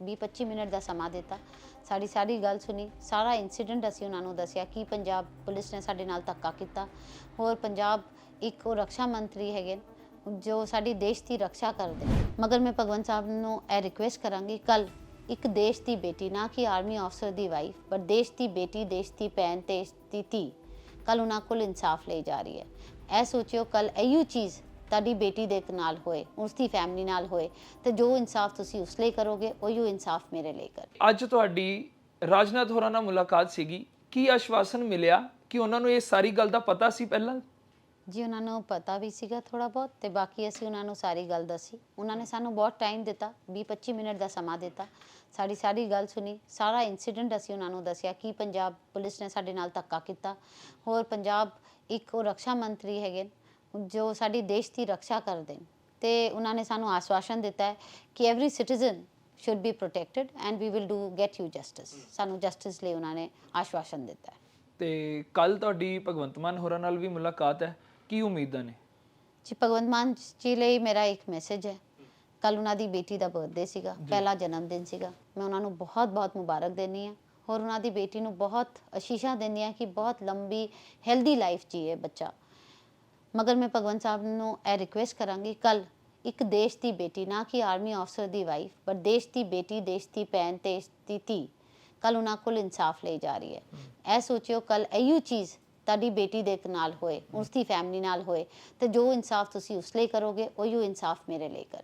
20-25 minute ਦਾ ਸਮਾਂ ਦਿੱਤਾ। ਸਾਡੀ ਸਾਰੀ ਗੱਲ ਸੁਣੀ। ਸਾਰਾ ਇਨਸੀਡੈਂਟ ਅਸੀਂ ਉਹਨਾਂ ਨੂੰ ਦੱਸਿਆ ਕਿ ਪੰਜਾਬ ਪੁਲਿਸ ਨੇ ਸਾਡੇ ਨਾਲ ਧੱਕਾ ਕੀਤਾ। ਹੋਰ ਪੰਜਾਬ ਇੱਕ ਉਹ ਰੱਖਿਆ ਮੰਤਰੀ ਹੈਗੇ, ਜੋ ਸਾਡੀ ਦੇਸ਼ ਦੀ ਰੱਖਿਆ ਕਰਦੇ। ਮਗਰ ਮੈਂ ਭਗਵੰਤ ਸਾਹਿਬ ਨੂੰ ਇਹ ਰਿਕੁਐਸਟ ਕਰਾਂਗੀ ਕੱਲ ਇੱਕ ਦੇਸ਼ ਦੀ ਬੇਟੀ, ਨਾ ਕਿ ਆਰਮੀ ਅਫਸਰ ਦੀ ਵਾਈਫ ਪਰ ਦੇਸ਼ ਦੀ ਬੇਟੀ, ਦੇਸ਼ ਦੀ ਭੈਣ, ਦੇਸ਼ ਦੀ ਧੀ ਕੱਲ ਉਹਨਾਂ ਕੋਲ ਇਨਸਾਫ ਲਈ ਜਾ ਰਹੀ ਹੈ। ਇਹ ਸੋਚਿਓ ਕੱਲ ਇਹੋ ਚੀਜ਼ ਤੁਹਾਡੀ ਬੇਟੀ ਦੇ ਨਾਲ ਹੋਏ ਉਸ ਦੀ ਫੈਮਿਲੀ ਨਾਲ ਹੋਏ ਤੇ ਜੋ ਇਨਸਾਫ ਤੁਸੀਂ ਉਸ ਲਈ ਕਰੋਗੇ ਉਹੀਓ ਇਨਸਾਫ ਮੇਰੇ ਲਈ ਕਰ। ਅੱਜ ਤੁਹਾਡੀ ਰਾਜਨਾਥ ਹੋਰਾਂ ਨਾਲ ਮੁਲਾਕਾਤ ਸੀਗੀ। ਕੀ ਆਸ਼ਵਾਸਨ ਮਿਲਿਆ ਕਿ ਉਹਨਾਂ ਨੂੰ ਇਹ ਸਾਰੀ ਗੱਲ ਦਾ ਪਤਾ ਸੀ ਪਹਿਲਾਂ? ਜੀ ਉਹਨਾਂ ਨੂੰ ਪਤਾ ਵੀ ਸੀਗਾ ਥੋੜਾ ਬਹੁਤ ਤੇ ਬਾਕੀ ਅਸੀਂ ਉਹਨਾਂ ਨੂੰ ਸਾਰੀ ਗੱਲ ਦੱਸੀ। ਉਹਨਾਂ ਨੇ ਸਾਨੂੰ ਬਹੁਤ ਟਾਈਮ ਦਿੱਤਾ 20-25 ਮਿੰਟ ਦਾ ਸਮਾਂ ਦਿੱਤਾ। ਸਾਡੀ ਸਾਰੀ ਗੱਲ ਸੁਣੀ ਸਾਰਾ ਇਨਸੀਡੈਂਟ ਅਸੀਂ ਉਹਨਾਂ ਨੂੰ ਦੱਸਿਆ ਕਿ ਪੰਜਾਬ ਪੁਲਿਸ ਨੇ ਸਾਡੇ ਨਾਲ ਧੱਕਾ ਕੀਤਾ। ਹੋਰ ਪੰਜਾਬ ਇੱਕ ਉਹ ਰੱਖਿਆ ਮੰਤਰੀ ਹੈਗੇ ਜੋ ਸਾਡੀ ਦੇਸ਼ ਦੀ ਰੱਖਿਆ ਕਰਦੇ ਨੇ। ਤੇ ਉਹਨਾਂ ਨੇ ਸਾਨੂੰ ਆਸ਼ਵਾਸਨ ਦਿੱਤਾ ਹੈ ਕਿ every citizen should be protected and we will do get you justice ਸਾਨੂੰ ਜਸਟਿਸ ਲਈ ਉਹਨਾਂ ਨੇ ਆਸ਼ਵਾਸਨ ਦਿੱਤਾ ਹੈ। ਤੇ ਕੱਲ ਤੁਹਾਡੀ ਭਗਵੰਤ ਮਾਨ ਹੋਰਾਂ ਨਾਲ ਵੀ ਮੁਲਾਕਾਤ ਹੈ। ਕੀ ਉਮੀਦਾਂ ਨੇ? ਜੀ ਭਗਵੰਤ ਮਾਨ ਜੀ ਲਈ ਮੇਰਾ ਇੱਕ ਮੈਸੇਜ ਹੈ। ਕੱਲ ਉਹਨਾਂ ਦੀ ਬੇਟੀ ਦਾ ਬਰਥਡੇ ਸੀਗਾ ਪਹਿਲਾ ਜਨਮ ਦਿਨ ਸੀਗਾ। ਮੈਂ ਉਹਨਾਂ ਨੂੰ ਬਹੁਤ ਬਹੁਤ ਮੁਬਾਰਕ ਦੇਣੀ ਹੈ। ਔਰ ਉਹਨਾਂ ਦੀ ਬੇਟੀ ਨੂੰ ਬਹੁਤ ਅਸ਼ੀਸ਼ਾਂ ਦਿੰਦੀ ਹਾਂ ਕਿ ਬਹੁਤ ਲੰਬੀ ਹੈਲਦੀ ਲਾਈਫ ਜੀਏ ਬੱਚਾ। ਮਗਰ ਮੈਂ ਭਗਵੰਤ ਸਾਹਿਬ ਨੂੰ ਇਹ ਰਿਕੁਐਸਟ ਕਰਾਂਗੀ ਕੱਲ ਇੱਕ ਦੇਸ਼ ਦੀ ਬੇਟੀ ਨਾ ਕਿ ਆਰਮੀ ਅਫਸਰ ਦੀ ਵਾਈਫ ਪਰ ਦੇਸ਼ ਦੀ ਬੇਟੀ ਦੇਸ਼ ਦੀ ਭੈਣ ਤੇ ਦੇਸ਼ ਦੀ ਧੀ ਕੱਲ ਉਹਨਾਂ ਕੋਲ ਇਨਸਾਫ ਲਈ ਜਾ ਰਹੀ ਹੈ। ਇਹ ਸੋਚਿਓ ਕੱਲ ਇਹੋ ਚੀਜ਼ ਤੁਹਾਡੀ ਬੇਟੀ ਦੇ ਨਾਲ ਹੋਏ ਉਸ ਦੀ ਫੈਮਿਲੀ ਨਾਲ ਹੋਏ ਤੇ ਜੋ ਇਨਸਾਫ ਤੁਸੀਂ ਉਸ ਲਈ ਕਰੋਗੇ ਉਹੀਓ ਇਨਸਾਫ ਮੇਰੇ ਲਈ ਕਰ